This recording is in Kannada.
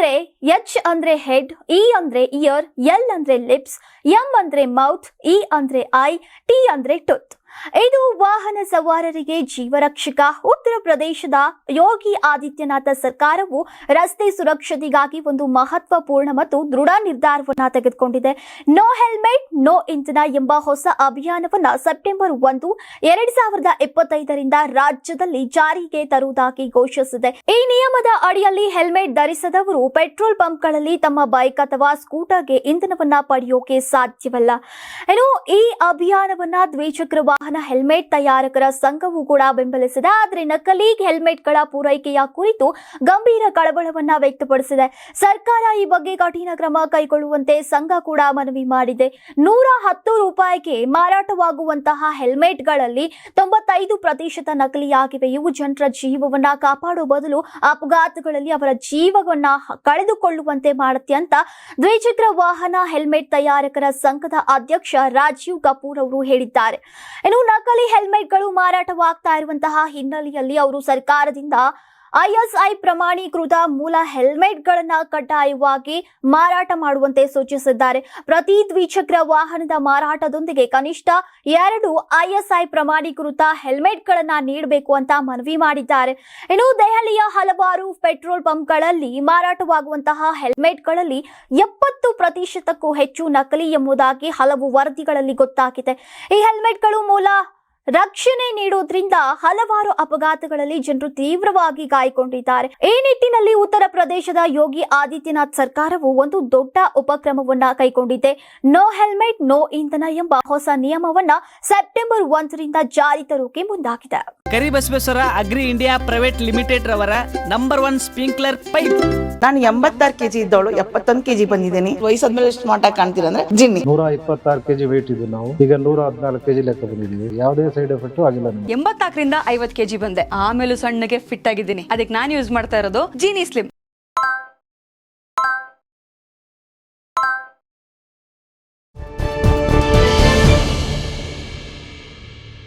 ಅಂದ್ರೆ ಎಚ್ ಅಂದ್ರೆ ಹೆಡ್, ಇ ಅಂದ್ರೆ ಇಯರ್, ಎಲ್ ಅಂದ್ರೆ ಲಿಪ್ಸ್, ಎಂ ಅಂದ್ರೆ ಮೌತ್, ಇ ಅಂದ್ರೆ ಐ, ಟಿ ಅಂದ್ರೆ ಟುತ್. ಇದು ವಾಹನ ಸವಾರರಿಗೆ ಜೀವರಕ್ಷಕ ಉತ್ತರ ಪ್ರದೇಶದ ಯೋಗಿ ಆದಿತ್ಯನಾಥ ಸರ್ಕಾರವು ರಸ್ತೆ ಸುರಕ್ಷತೆಗಾಗಿ ಒಂದು ಮಹತ್ವಪೂರ್ಣ ಮತ್ತು ದೃಢ ನಿರ್ಧಾರವನ್ನು ತೆಗೆದುಕೊಂಡಿದೆ. ನೋ ಹೆಲ್ಮೆಟ್, ನೋ ಇಂಧನ ಎಂಬ ಹೊಸ ಅಭಿಯಾನವನ್ನ ಸೆಪ್ಟೆಂಬರ್ ಒಂದು, ಎರಡ್ ಸಾವಿರದ ಇಪ್ಪತ್ತೈದರಿಂದ ರಾಜ್ಯದಲ್ಲಿ ಜಾರಿಗೆ ತರುವುದಾಗಿ ಘೋಷಿಸಿದೆ. ಈ ನಿಯಮದ ಅಡಿಯಲ್ಲಿ ಹೆಲ್ಮೆಟ್ ಧರಿಸದವರು ಪೆಟ್ರೋಲ್ ಪಂಪ್ಗಳಲ್ಲಿ ತಮ್ಮ ಬೈಕ್ ಅಥವಾ ಸ್ಕೂಟರ್ಗೆ ಇಂಧನವನ್ನ ಪಡೆಯೋಕೆ ಸಾಧ್ಯವಿಲ್ಲ. ಇನ್ನು ಈ ಅಭಿಯಾನವನ್ನ ದ್ವಿಚಕ್ರ ವಾಹನ ಹೆಲ್ಮೆಟ್ ತಯಾರಕರ ಸಂಘವು ಕೂಡ ಬೆಂಬಲಿಸಿದೆ. ಆದರೆ ನಕಲಿ ಹೆಲ್ಮೆಟ್ಗಳ ಪೂರೈಕೆಯ ಕುರಿತು ಗಂಭೀರ ಕಳವಳವನ್ನ ವ್ಯಕ್ತಪಡಿಸಿದೆ. ಸರ್ಕಾರ ಈ ಬಗ್ಗೆ ಕಠಿಣ ಕ್ರಮ ಕೈಗೊಳ್ಳುವಂತೆ ಸಂಘ ಕೂಡ ಮನವಿ ಮಾಡಿದೆ. ನೂರ ಹತ್ತು ರೂಪಾಯಿಗೆ ಮಾರಾಟವಾಗುವಂತಹ ಹೆಲ್ಮೆಟ್ಗಳಲ್ಲಿ ತೊಂಬತ್ತೈದು ಪ್ರತಿಶತ ನಕಲಿಯಾಗಿವೆ. ಇವು ಜನರ ಜೀವವನ್ನ ಕಾಪಾಡುವ ಬದಲು ಅಪಘಾತಗಳಲ್ಲಿ ಅವರ ಜೀವವನ್ನ ಕಳೆದುಕೊಳ್ಳುವಂತೆ ಮಾಡುತ್ತೆ ಅಂತ ದ್ವಿಚಕ್ರ ವಾಹನ ಹೆಲ್ಮೆಟ್ ತಯಾರಕರ ಸಂಘದ ಅಧ್ಯಕ್ಷ ರಾಜೀವ್ ಕಪೂರ್ ಅವರು ಹೇಳಿದ್ದಾರೆ. ಇನ್ನು ನಕಲಿ ಹೆಲ್ಮೆಟ್ಗಳು ಮಾರಾಟವಾಗ್ತಾ ಇರುವಂತಹ ಹಿನ್ನೆಲೆಯಲ್ಲಿ ಅವರು ಸರ್ಕಾರದಿಂದ ಐಎಸ್ಐ ಪ್ರಮಾಣೀಕೃತ ಮೂಲ ಹೆಲ್ಮೆಟ್ಗಳನ್ನು ಕಡ್ಡಾಯವಾಗಿ ಮಾರಾಟ ಮಾಡುವಂತೆ ಸೂಚಿಸಿದ್ದಾರೆ. ಪ್ರತಿ ದ್ವಿಚಕ್ರ ವಾಹನದ ಮಾರಾಟದೊಂದಿಗೆ ಕನಿಷ್ಠ ಎರಡು ಐಎಸ್ಐ ಪ್ರಮಾಣೀಕೃತ ಹೆಲ್ಮೆಟ್ಗಳನ್ನು ನೀಡಬೇಕು ಅಂತ ಮನವಿ ಮಾಡಿದ್ದಾರೆ. ಇನ್ನು ದೆಹಲಿಯ ಹಲವಾರು ಪೆಟ್ರೋಲ್ ಪಂಪ್ಗಳಲ್ಲಿ ಮಾರಾಟವಾಗುವಂತಹ ಹೆಲ್ಮೆಟ್ಗಳಲ್ಲಿ ಎಪ್ಪತ್ತು ಪ್ರತಿಶತಕ್ಕೂ ಹೆಚ್ಚು ನಕಲಿ ಎಂಬುದಾಗಿ ಹಲವು ವರದಿಗಳಲ್ಲಿ ಗೊತ್ತಾಗಿದೆ. ಈ ಹೆಲ್ಮೆಟ್ಗಳು ಮೂಲ ರಕ್ಷಣೆ ನೀಡುವುದರಿಂದ ಹಲವಾರು ಅಪಘಾತಗಳಲ್ಲಿ ಜನರು ತೀವ್ರವಾಗಿ ಗಾಯಗೊಂಡಿದ್ದಾರೆ. ಈ ನಿಟ್ಟಿನಲ್ಲಿ ಉತ್ತರ ಪ್ರದೇಶದ ಯೋಗಿ ಆದಿತ್ಯನಾಥ್ ಸರ್ಕಾರವು ಒಂದು ದೊಡ್ಡ ಉಪಕ್ರಮವನ್ನ ಕೈಗೊಂಡಿದೆ. ನೋ ಹೆಲ್ಮೆಟ್ ನೋ ಇಂಧನ ಎಂಬ ಹೊಸ ನಿಯಮವನ್ನ ಸೆಪ್ಟೆಂಬರ್ ಒಂದರಿಂದ ಜಾರಿ ತರೋಕೆ ಮುಂದಾಗಿದೆ. Karibasaveshwara agri India private limited ರವರ ನಂಬರ್ ಒನ್ ಸ್ಪ್ರಿಂಕ್ಲರ್ ಪೈಪ್. ನಾನು ಎಂಬತ್ತಾರು ಕೆಜಿ ಇದ್ದವಳು ಎಪ್ಪತ್ತೊಂದು ಕೆಜಿ ಬಂದಿದ್ದೀನಿ. ವಯಸ್ಸಾದ್ಮೇಲೆ ಸ್ಮಾರ್ಟ್ ಆಗಿ ಕಾಣ್ತೀರ ಅಂದ್ರೆ ಜಿನ್ನಿ. ನೂರ ಇಪ್ಪತ್ತಾರು ಕೆಜಿ ವೇಟ್ ಇದ್ದು ನಾವು. ಈಗ ನೂರ ಹದಿನಾಲ್ಕು ಕೆಜಿ ಲೆಕ್ಕ ಬಂದಿದ್ದೀವಿ. ಯಾವುದೇ ಸೈಡ್ ಎಫೆಕ್ಟ್ ಆಗಿಲ್ಲ ಎಂಬತ್ತಾಕರಿಂದ ಎಂಬತ್ನಾಲ್ಕರಿಂದ ಐವತ್ ಕೆಜಿ ಬಂದೆ. ಆಮೇಲೆ ಸಣ್ಣಗೆ ಫಿಟ್ ಆಗಿದ್ದೀನಿ. ಅದಕ್ಕೆ ನಾನು ಯೂಸ್ ಮಾಡ್ತಾ ಇರೋದು ಜೀನಿ ಸ್ಲಿಮ್